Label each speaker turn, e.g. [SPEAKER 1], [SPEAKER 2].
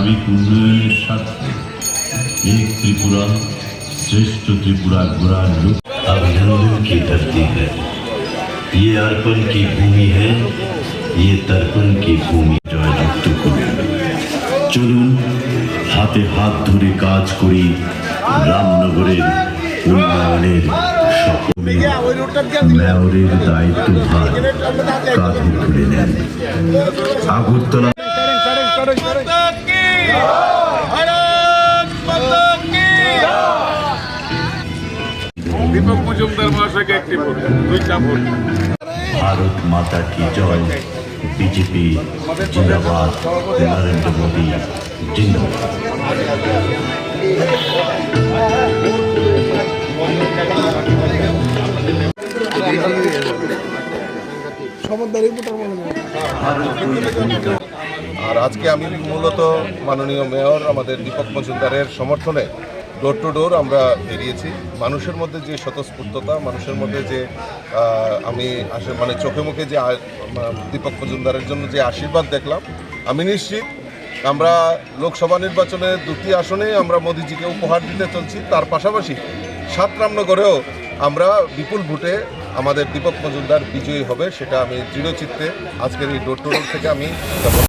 [SPEAKER 1] সার্বিক উন্নয়নের স্বার্থে एक त्रिपुरा श्रेष्ठ त्रिपुरा गुरा लुक
[SPEAKER 2] अभिनंदन की धरती है ये अर्पण की भूमि है ये तर्पण की भूमि জয়যুক্ত করি চলুন হাতে হাত ধরে কাজ করি রামনগরের উন্নয়নের সকলে মেয়রের দায়িত্ব ভার কাঁধে তুলে নেন আগরতলা
[SPEAKER 3] দীপক মজুমদার মহাশয়কে একটি ভোট দুইটা ভোট।
[SPEAKER 2] ভারত মাতা কি জয়? বিজেপি জিন্দাবাদ নরেন্দ্র মোদী জিন্দাবাদ।
[SPEAKER 4] আর আজকে আমি মূলত মাননীয় মেয়র আমাদের দীপক মজুমদারের সমর্থনে ডোর টু ডোর আমরা বেরিয়েছি। মানুষের মধ্যে যে স্বতঃস্ফূর্ততা, মানুষের মধ্যে যে আমি মানে চোখে মুখে যে দীপক মজুমদারের জন্য যে আশীর্বাদ দেখলাম, আমি নিশ্চিত আমরা লোকসভা নির্বাচনে দুটি আসনে আমরা মোদিজিকে উপহার দিতে চলছি। তার পাশাপাশি সাত রামনগরেও আমরা বিপুল ভোটে আমাদের দীপক মজুমদার বিজয়ী হবে, সেটা আমি দৃঢ়চিত্তে আজকের এই ডোর টু ডোর থেকে আমি